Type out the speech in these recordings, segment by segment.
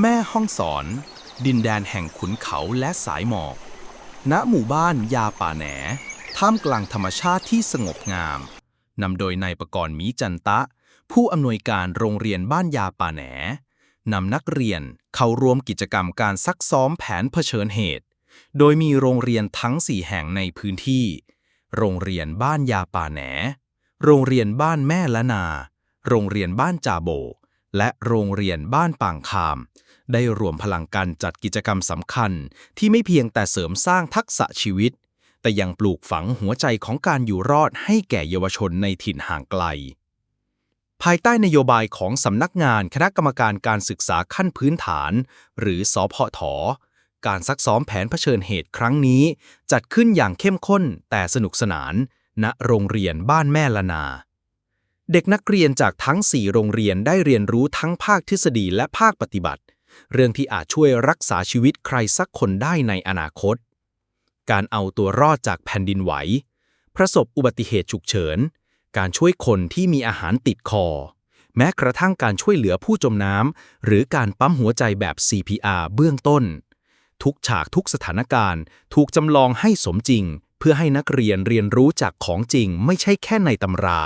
แม่ห้องสอน ดินแดนแห่งขุนเขาและสายหมอก ณ หมู่บ้านยาป่าแหน ท่ามกลางธรรมชาติที่สงบงาม นำโดยนายประกรณ์มีจันตะ ผู้อำนวยการโรงเรียนบ้านยาป่าแหน นำนักเรียนเข้าร่วมกิจกรรมการซักซ้อมแผนเผชิญเหตุ โดยมีโรงเรียนทั้ง4แห่งในพื้นที่ โรงเรียนบ้านยาป่าแหน โรงเรียนบ้านแม่ละนา โรงเรียนบ้านจาโบ และโรงเรียนบ้านป่างคาม ได้รวมพลังกันจัดกิจกรรมสำคัญ ที่ไม่เพียงแต่เสริมสร้างทักษะชีวิต แต่ยังปลูกฝังหัวใจของการอยู่รอดให้แก่เยาวชนในถิ่นห่างไกล ภายใต้นโยบายของสำนักงานคณะกรรมการการศึกษาขั้นพื้นฐาน หรือสพทการซักซ้อมแผนเผชิญเหตุครั้งนี้ จัดขึ้นอย่างเข้มข้นแต่สนุกสนาน ณโรงเรียนบ้านแม่ละนา เด็กนักเรียนจากทั้ง 4 โรงเรียนได้เรียนรู้ทั้งภาคทฤษฎีและภาคปฏิบัติ เรื่องที่อาจช่วยรักษาชีวิตใครสักคนได้ในอนาคต การเอาตัวรอดจากแผ่นดินไหว ประสบอุบัติเหตุฉุกเฉิน การช่วยคนที่มีอาหารติดคอ แม้กระทั่งการช่วยเหลือผู้จมน้ำ หรือการปั๊มหัวใจแบบ CPR เบื้องต้น ทุกฉากทุกสถานการณ์ถูกจำลองให้สมจริง เพื่อให้นักเรียนเรียนรู้จากของจริงไม่ใช่แค่ในตำรา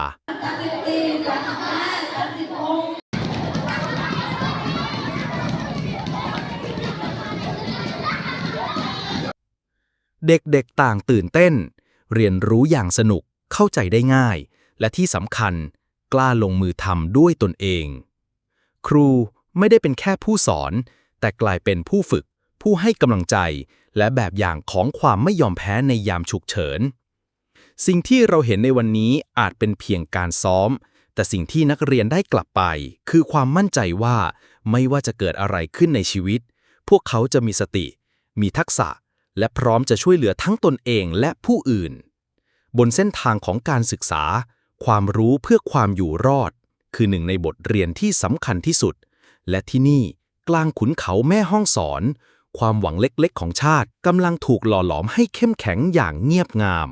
เด็กๆต่างตื่นเต้น เรียนรู้อย่างสนุกเข้าใจได้ง่าย และที่สำคัญ กล้าลงมือทำด้วยตนเอง ครูไม่ได้เป็นแค่ผู้สอน แต่กลายเป็นผู้ฝึก ผู้ให้กำลังใจ และแบบอย่างของความไม่ยอมแพ้ในยามฉุกเฉิน สิ่งที่เราเห็นในวันนี้อาจเป็นเพียงการซ้อม แต่สิ่งที่นักเรียนได้กลับไป คือความมั่นใจว่า ไม่ว่าจะเกิดอะไรขึ้นในชีวิต พวกเขาจะมีสติ มีทักษะ และพร้อมจะช่วยเหลือทั้งตนเองและผู้อื่น บนเส้นทางของการศึกษา ความรู้เพื่อความอยู่รอด คือหนึ่งในบทเรียนที่สำคัญที่สุด และที่นี่กลางขุนเขาแม่ห้องสอน ความหวังเล็กๆ ของชาติกำลังถูกหล่อหลอมให้เข้มแข็งอย่างเงียบงาม